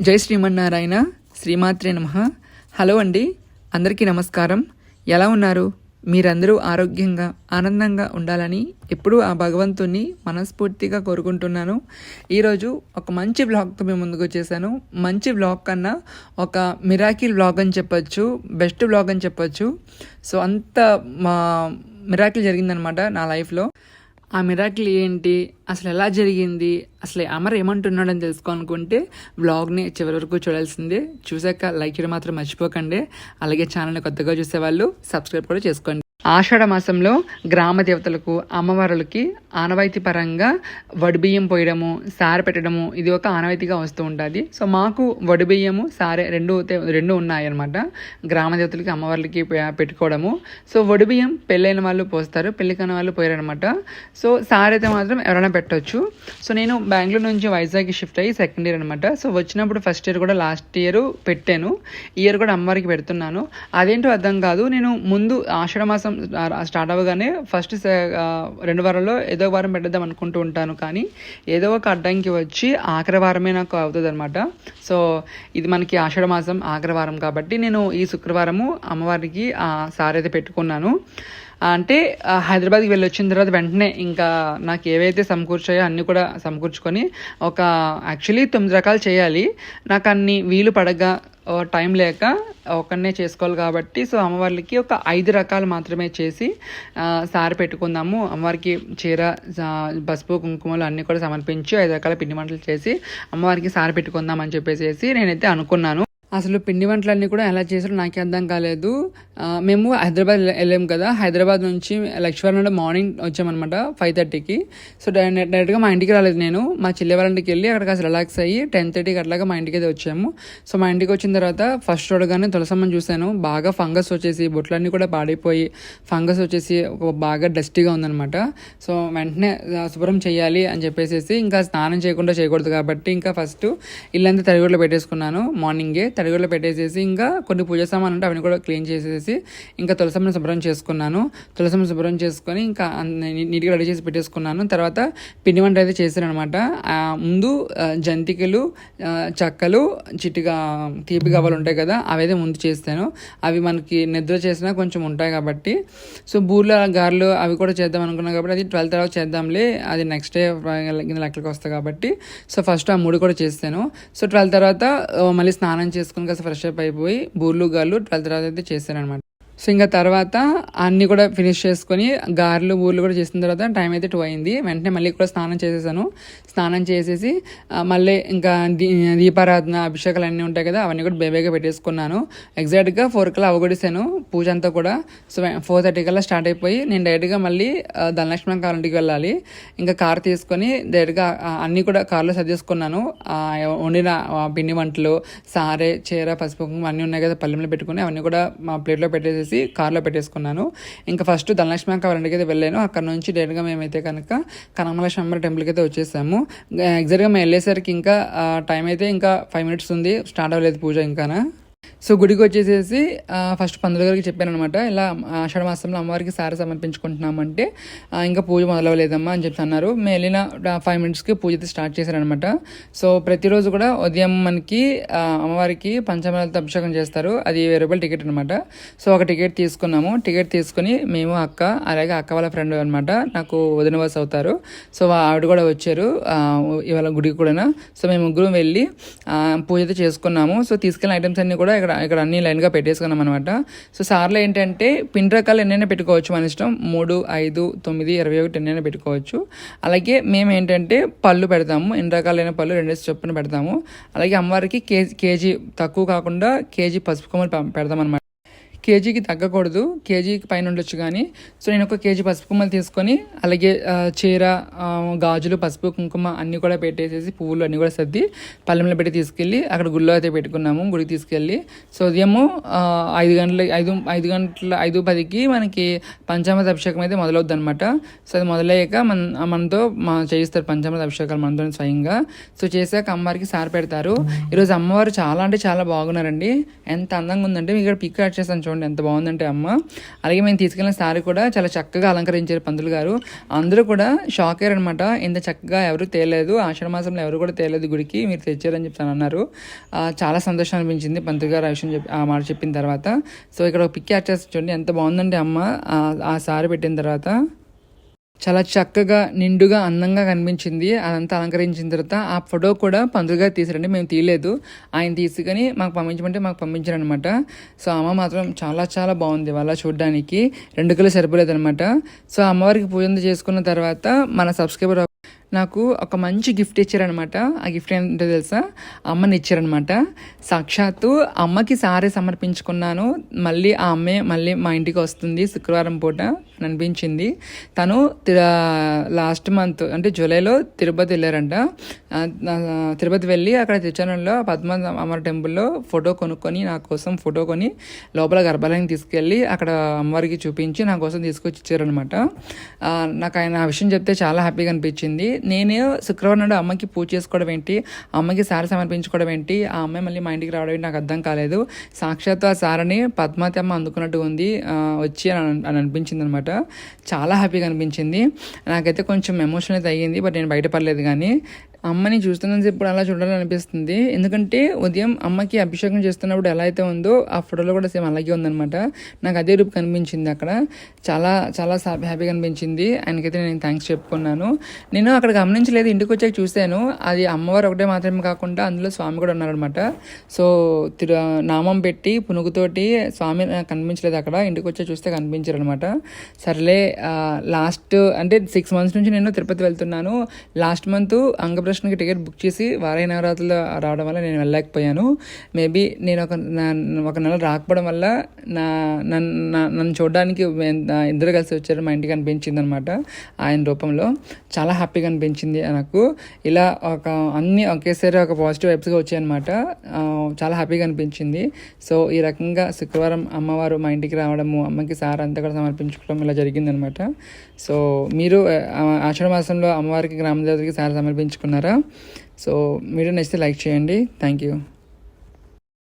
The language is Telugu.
జై శ్రీమన్నారాయణ శ్రీమాత్రే నమ. హలో అండి అందరికీ నమస్కారం. ఎలా ఉన్నారు? మీరందరూ ఆరోగ్యంగా ఆనందంగా ఉండాలని ఎప్పుడూ ఆ భగవంతుని మనస్ఫూర్తిగా కోరుకుంటున్నాను. ఈరోజు ఒక మంచి బ్లాగ్తో మేము ముందుకు వచ్చేసాను. మంచి బ్లాగ్ కన్నా ఒక మిరాకిల్ బ్లాగ్ అని చెప్పొచ్చు బెస్ట్ బ్లాగ్ అని చెప్పొచ్చు. సో అంత మా మిరాకిల్ జరిగిందనమాట నా లైఫ్లో ఆ మిరాకిల్ ఏంటి? అసలు ఎలా జరిగింది? అసలు అమర్ ఏమంటున్నాడని తెలుసుకోవాలనుకుంటే వ్లాగ్ని చివరి వరకు చూడాల్సిందే. చూసాక లైక్ చేయడం మాత్రం మర్చిపోకండి. అలాగే ఛానల్ని కొత్తగా చూసేవాళ్ళు సబ్స్క్రైబ్ కూడా చేసుకోండి. ఆషాఢ మాసంలో గ్రామ దేవతలకు అమ్మవారులకి ఆనవాయితీ పరంగా వడిబియ్యం పోయడము సారె పెట్టడము ఇది ఒక ఆనవాయితీగా వస్తూ ఉంటుంది. సో మాకు వడిబియ్యము సారె రెండు రెండు ఉన్నాయన్నమాట. గ్రామ దేవతలకి అమ్మవార్లకి పెట్టుకోవడము. సో వడిబియ్యం పెళ్ళైన వాళ్ళు పోస్తారు పెళ్ళి కాని వాళ్ళు పోయారనమాట సో సార్ అయితే మాత్రం ఎవరైనా పెట్టొచ్చు. సో నేను బెంగళూరు నుంచి వైజాగ్కి షిఫ్ట్ అయ్యి సెకండ్ ఇయర్ అనమాట సో వచ్చినప్పుడు ఫస్ట్ ఇయర్ కూడా లాస్ట్ ఇయర్ పెట్టాను. ఇయర్ కూడా అమ్మవారికి పెడుతున్నాను. అదేంటో అర్థం కాదు. నేను ముందు ఆషాఢ మాసం స్టార్ట్ అవ్వగానే ఫస్ట్ రెండు వారంలో ఏదో వారం పెట్టేద్దాం అనుకుంటూ ఉంటాను. కానీ ఏదో ఒక అడ్డంకి వచ్చి ఆఖరి వారమే నాకు అవుతుంది అనమాట సో ఇది మనకి ఆషాఢ మాసం ఆఖరి వారం కాబట్టి నేను ఈ శుక్రవారము అమ్మవారికి ఆ సారీ అయితే పెట్టుకున్నాను. అంటే హైదరాబాద్కి వెళ్ళి వచ్చిన తర్వాత వెంటనే ఇంకా నాకు ఏవైతే సమకూర్చాయో అన్నీ కూడా సమకూర్చుకొని ఒక యాక్చువల్లీ తొమ్మిది రకాలు చేయాలి. నాకు అన్ని వీలు పడగా టైం లేక ఒకనే చేసుకోవాలి కాబట్టి సో అమ్మవారికి ఒక ఐదు రకాలు మాత్రమే చేసి సారి పెట్టుకుందాము. అమ్మవారికి చీర పసుపు కుంకుమలు అన్నీ కూడా సమర్పించి ఐదు రకాల పిండి వంటలు చేసి అమ్మవారికి సారి పెట్టుకుందాం అని చెప్పేసి నేనైతే అనుకున్నాను. అసలు పిండి వంటలన్నీ కూడా ఎలా చేశారో నాకే అర్థం కాలేదు. మేము హైదరాబాద్ వెళ్ళాము కదా. హైదరాబాద్ నుంచి లక్ష్మీనారాయణ మార్నింగ్ వచ్చామన్నమాట ఫైవ్ థర్టీకి సో డైరెక్ట్గా మా ఇంటికి రాలేదు నేను. మా చెల్లె వాళ్ళ ఇంటికి వెళ్ళి అక్కడ కాస్త రిలాక్స్ అయ్యి టెన్ థర్టీకి అట్లాగా మా ఇంటికి అయితే వచ్చాము. సో మా ఇంటికి వచ్చిన తర్వాత ఫస్ట్ చూడగానే తులసమ్మని చూశాను. బాగా ఫంగస్ వచ్చేసి బొట్లన్నీ కూడా పాడైపోయి ఫంగస్ వచ్చేసి బాగా డస్టీగా ఉందన్నమాట. సో వెంటనే శుభ్రం చేయాలి అని చెప్పేసి ఇంకా స్నానం చేయకుండా చేయకూడదు కాబట్టి ఇంకా ఫస్ట్ ఇల్లంతా తడిగుడ్లో పెట్టేసుకున్నాను మార్నింగే. తడిగుడ్లో పెట్టేసేసి ఇంకా కొన్ని పూజ సామాన్ ఉంటే అవన్నీ కూడా క్లీన్ చేసేసి ఇంకా తులసమ్మని శుభ్రం చేసుకున్నాను. తులసమ్మని శుభ్రం చేసుకొని ఇంకా నీట్గా రెడీ చేసి పెట్టేసుకున్నాను. తర్వాత పిండి వంట అయితే చేశాను అనమాట ముందు జంతికలు చక్కలు చిట్టిగా తీపి గవ్వలు ఉంటాయి కదా అవైతే ముందు చేస్తాను. అవి మనకి నిద్ర చేసినా కొంచెం ఉంటాయి కాబట్టి. సో బూర్ల గారెలు అవి కూడా చేద్దాం అనుకున్నాను కాబట్టి అది ట్వెల్త్ తర్వాత చేద్దాంలే. అది నెక్స్ట్ డే లెక్కలకి వస్తాయి కాబట్టి. సో ఫస్ట్ ఆ మూడు కూడా చేస్తాను. సో ట్వెల్త్ తర్వాత మళ్ళీ స్నానం చేసుకుని కాస్త ఫ్రెష్ అప్ అయిపోయి బూర్లు గాళ్ళు ట్వెల్త్ తర్వాత అయితే చేశాను అనమాట సో ఇంకా తర్వాత అన్నీ కూడా ఫినిష్ చేసుకొని గారెలు ఊర్లు కూడా చేసిన తర్వాత టైం అయితే టూ అయింది. వెంటనే మళ్ళీ కూడా స్నానం చేసేసాను. స్నానం చేసేసి మళ్ళీ ఇంకా దీ దీపారాధన అభిషేకాలు అన్నీ ఉంటాయి కదా అవన్నీ కూడా బేబేగా పెట్టేసుకున్నాను. ఎగ్జాక్ట్గా ఫోర్ కల్లా అవగొడిసాను పూజ అంతా కూడా. సో ఫోర్ థర్టీ కల్లా స్టార్ట్ అయిపోయి నేను డైరెక్ట్గా మళ్ళీ ఆ, ధనలక్ష్మి కార్ ఇంటికి వెళ్ళాలి. ఇంకా కార్ తీసుకొని డైరెక్ట్గా అన్నీ కూడా కార్లో సర్దేసుకున్నాను. వండిన పిండి వంటలు సారే చీర పసుపు అన్నీ ఉన్నాయి కదా పల్లెంలో పెట్టుకుని అవన్నీ కూడా మా ప్లేట్లో పెట్టేసేసి కార్లో పెట్టేసుకున్నాను. ఇంకా ఫస్ట్ ధనలక్ష్మి అక్క వాళ్ళ అయితే వెళ్ళాను. అక్కడ నుంచి డైరెక్ట్గా మేమైతే కనుక కనకమలక్ష్మి అమ్మవారి టెంపుల్కి అయితే వచ్చేసాము. ఎగ్జాక్ట్గా మేము వెళ్ళేసరికి ఇంకా టైం అయితే ఇంకా ఫైవ్ మినిట్స్ ఉంది. స్టార్ట్ అవ్వలేదు పూజ ఇంకానా సో గుడికి వచ్చేసేసి ఫస్ట్ పంతులు గారికి చెప్పాను అనమాట ఇలా ఆషాఢ మాసంలో అమ్మవారికి సారి సమర్పించుకుంటున్నామంటే ఇంకా పూజ మొదలవలేదమ్మా అని చెప్పి అన్నారు. మేము వెళ్ళిన ఫైవ్ మినిట్స్కి పూజ అయితే స్టార్ట్ చేశారనమాట సో ప్రతిరోజు కూడా ఉదయం మనకి అమ్మవారికి పంచమలతో అభిషేకం చేస్తారు. అది వెయ్యి రూపాయల టికెట్ అనమాట సో ఒక టికెట్ తీసుకున్నాము. టికెట్ తీసుకుని మేము అక్క అలాగే అక్క వాళ్ళ ఫ్రెండ్ అనమాట నాకు వదినవాస్ అవుతారు. సో ఆవిడ కూడా వచ్చారు ఇవాళ గుడికి కూడా సో మేము ముగ్గురం వెళ్ళి పూజ అయితే చేసుకున్నాము. సో తీసుకెళ్ళిన ఐటమ్స్ అన్నీ కూడా ఇక్కడ ఇక్కడ అన్ని లైన్గా పెట్టేసుకున్నాం అనమాట సో సార్లో ఏంటంటే పిండి రకాలు ఎన్నైనా పెట్టుకోవచ్చు మన ఇష్టం. మూడు ఐదు తొమ్మిది ఇరవై ఒకటి ఎన్నైనా పెట్టుకోవచ్చు. అలాగే మేము ఏంటంటే పళ్ళు పెడతాము. ఎన్ని రకాలైన పళ్ళు రెండేసి చొప్పున పెడతాము. అలాగే అమ్మవారికి కేజీ కేజీ తక్కువ కాకుండా కేజీ పసుపు కొమ్మలు పెడతాం అనమాట కేజీకి తగ్గకూడదు. కేజీకి పైన ఉండొచ్చు కానీ సో నేను ఒక కేజీ పసుపు కొమ్మలు తీసుకొని అలాగే చీర గాజులు పసుపు కుంకుమ అన్నీ కూడా పెట్టేసేసి పువ్వులు అన్నీ కూడా సర్ది పల్లెంలో పెట్టి తీసుకెళ్ళి అక్కడ గుళ్ళో అయితే పెట్టుకున్నాము గుడికి తీసుకెళ్ళి. సో ఉదయము ఐదు గంటల ఐదు ఐదు గంటల ఐదు పదికి మనకి పంచామృత అభిషేకం అయితే మొదలవుద్ది అనమాట సో అది మొదలయ్యాక మన మనతో మా చేయిస్తారు పంచామృత అభిషేకాలు మనతో స్వయంగా. సో చేశాక అమ్మవారికి సార్ పెడతారు. ఈరోజు అమ్మవారు చాలా అంటే చాలా బాగున్నారండి. ఎంత అందంగా ఉందంటే మీకు ఇక్కడ పిక్ యాడ్ చేస్తాను చూడండి ఎంత బాగుందంటే అమ్మ. అలాగే మేము తీసుకెళ్ళిన సారీ కూడా చాలా చక్కగా అలంకరించారు పంతులు గారు. అందరూ కూడా షాక్ అయ్యారు అనమాట ఇంత చక్కగా ఎవరు తేలేదు ఆషాఢ మాసంలో ఎవరు కూడా తేలేదు గుడికి మీరు తెచ్చారని చెప్తాను అన్నారు. చాలా సంతోషం అనిపించింది పంతులు గారు ఆ విషయం చెప్పి ఆ మాట చెప్పిన తర్వాత. సో ఇక్కడ ఒక పిక్ యాడ్ చేసి చూడండి ఎంత బాగుందంటే అమ్మ ఆ- ఆ సారీ పెట్టిన తర్వాత. చాలా చక్కగా నిండుగా అందంగా కనిపించింది. అదంతా అలంకరించిన తర్వాత ఆ ఫోటో కూడా పంతులు గారు తీసారండి మేము తీయలేదు. ఆయన తీసుకొని మాకు పంపించమంటే మాకు పంపించారనమాట సో అమ్మ మాత్రం చాలా చాలా బాగుంది వాళ్ళ చూడడానికి. రెండు కిలో సరిపోలేదు అనమాట సో అమ్మవారికి పూజ చేసుకున్న తర్వాత మన సబ్స్క్రైబర్ నాకు ఒక మంచి గిఫ్ట్ ఇచ్చారనమాట ఆ గిఫ్ట్ ఏంటో తెలుసా? అమ్మని ఇచ్చారనమాట సాక్షాత్తు అమ్మకి సారే సమర్పించుకున్నాను. మళ్ళీ ఆ అమ్మే మళ్ళీ మా ఇంటికి వస్తుంది శుక్రవారం పూట. అనిపించింది. తను లాస్ట్ మంత్ అంటే జూలైలో తిరుపతి వెళ్ళారంట. తిరుపతి వెళ్ళి అక్కడ తిరుచనంలో పద్మ అమ్మ టెంపుల్లో ఫోటో కొనుక్కొని నా కోసం ఫోటో కొని లోపల గర్భాలయం తీసుకెళ్ళి అక్కడ అమ్మవారికి చూపించి నా కోసం తీసుకొచ్చి ఇచ్చారనమాట నాకు ఆయన ఆ విషయం చెప్తే చాలా హ్యాపీగా అనిపించింది. నేను శుక్రవారం నాడు అమ్మకి పూజ చేసుకోవడం ఏంటి అమ్మకి సారి సమర్పించుకోవడం ఏంటి ఆ అమ్మాయి మళ్ళీ మా ఇంటికి రావడం నాకు అర్థం కాలేదు. సాక్షాత్ ఆ సారని పద్మావతి అమ్మ అందుకున్నట్టు ఉంది వచ్చి అని అనిపించింది అనమాట చాలా హ్యాపీగా అనిపించింది. నాకైతే కొంచెం ఎమోషనల్ అయితే అయ్యింది బట్ నేను బయటపడలేదు కానీ. అమ్మని చూస్తున్నంత ఇప్పుడు అలా చూడాలని అనిపిస్తుంది ఎందుకంటే ఉదయం అమ్మకి అభిషేకం చేస్తున్నప్పుడు ఎలా అయితే ఉందో ఆ ఫోటోలో కూడా సేమ్ అలాగే ఉందన్నమాట. నాకు అదే రూపు కనిపించింది అక్కడ. చాలా చాలా హ్యాపీగా అనిపించింది. ఆయనకైతే నేను థ్యాంక్స్ చెప్పుకున్నాను. నేను అక్కడ గమనించలేదు ఇంటికి వచ్చాక చూశాను. అది అమ్మవారు ఒకటే మాత్రమే కాకుండా అందులో స్వామి కూడా ఉన్నారనమాట సో తిరు నామం పెట్టి పునుగుతోటి స్వామి నాకు కనిపించలేదు అక్కడ. ఇంటికి వచ్చి చూస్తే కనిపించారు అనమాట సర్లే లాస్ట్ అంటే సిక్స్ మంత్స్ నుంచి నేను తిరుపతి వెళ్తున్నాను. లాస్ట్ మంత్ అంగప్రశ్నకి టికెట్ బుక్ చేసి వారాయి నవరాత్రులు రావడం వల్ల నేను వెళ్ళలేకపోయాను. మేబీ నేను ఒక ఒక నెల రాకపోవడం వల్ల నా నన్ను నన్ను చూడడానికి ఇద్దరు కలిసి వచ్చారు మా ఇంటికి అనిపించింది అనమాట ఆయన రూపంలో. చాలా హ్యాపీగా అనిపించింది నాకు. ఇలా ఒక అన్ని ఒకేసారి ఒక పాజిటివ్ వైబ్స్గా వచ్చాయన్నమాట. చాలా హ్యాపీగా అనిపించింది. సో ఈ రకంగా శుక్రవారం అమ్మవారు మా ఇంటికి రావడము అమ్మకి సార్ అంతా కూడా సమర్పించుకోవడం ఇలా జరిగిందనమాట. సో మీరు ఆషాఢ మాసంలో అమ్మవారికి గ్రామ దేవతకి సార్ సమర్పించుకున్నారా? సో మీరు నచ్చితే లైక్ చేయండి. Thank you.